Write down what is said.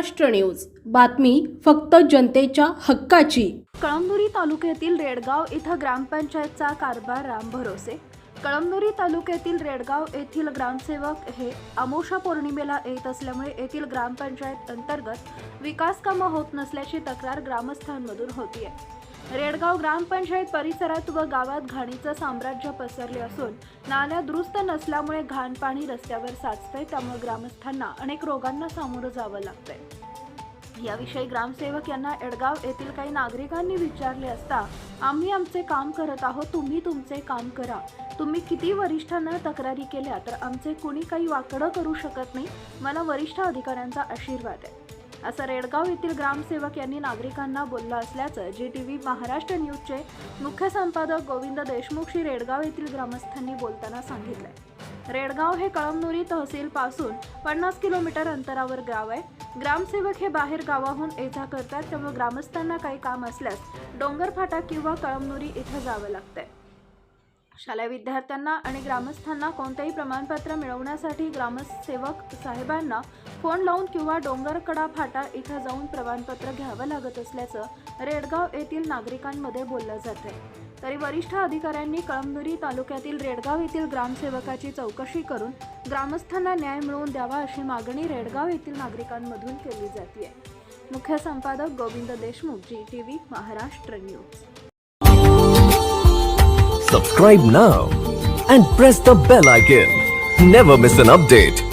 Maharashtra news. बातमी फक्त जनतेच्या हक्काची. कळमनुरी तालुक्यातील रेडगाव इथं ग्रामपंचायतचा कारभार राम भरोसे. कळमनुरी तालुक्यातील रेडगाव येथील ग्रामसेवक हे अमोशा पौर्णिमेला येत असल्यामुळे येथील ग्रामपंचायत अंतर्गत विकास कामं होत नसल्याची तक्रार ग्रामस्थांमधून होती आहे रेडगाव ग्रामपंचायत परिसरात व गावात घाणीचं साम्राज्य पसरले असून नाल्या दुरुस्त नसल्यामुळे घाण पाणी रस्त्यावर साचतंय त्यामुळे ग्रामस्थांना अनेक रोगांना सामोरं जावं लागतंय. याविषयी ग्रामसेवक यांना एडगाव येथील काही नागरिकांनी विचारले असता आम्ही आमचे काम करत आहोत तुम्ही तुमचे काम करा. तुम्ही किती वरिष्ठांना तक्रारी केल्या तर आमचे कुणी काही वाकडं करू शकत नाही? मला वरिष्ठ अधिकाऱ्यांचा आशीर्वाद आहे. असं रेडगाव येथील ग्रामसेवक यांनी नागरिकांना बोललं असल्याचं जी टी व्ही महाराष्ट्र न्यूजचे मुख्य संपादक गोविंद देशमुखशी रेडगाव येथील ग्रामस्थांनी बोलताना सांगितलंय. रेडगाव हे कळमनुरी तहसील पासून पन्नास किलोमीटर अंतरावर गाव आहे. ग्रामसेवक हे बाहेर गावाहून ये जा करतात त्यामुळे ग्रामस्थांना काही काम असल्यास डोंगर फाटा किंवा कळमनुरी इथं जावं लागतंय. शालेय विद्यार्थ्यांना आणि ग्रामस्थांना कोणतेही प्रमाणपत्र मिळवण्यासाठी ग्रामसेवक साहेबांना फोन लावून किंवा डोंगरकडा फाटा इथं जाऊन प्रमाणपत्र घ्यावं लागत असल्याचं रेडगाव येथील नागरिकांमध्ये बोललं जातंय तरी वरिष्ठ अधिकाऱ्यांनी कळमनुरी तालुक्यातील रेडगाव येथील ग्रामसेवकाची चौकशी करून ग्रामस्थांना न्याय मिळवून द्यावा अशी मागणी रेडगाव येथील नागरिकांमधून केली जाते मुख्य संपादक Govind Deshmukh G T V Maharashtra news. Subscribe now and press the bell icon never miss an update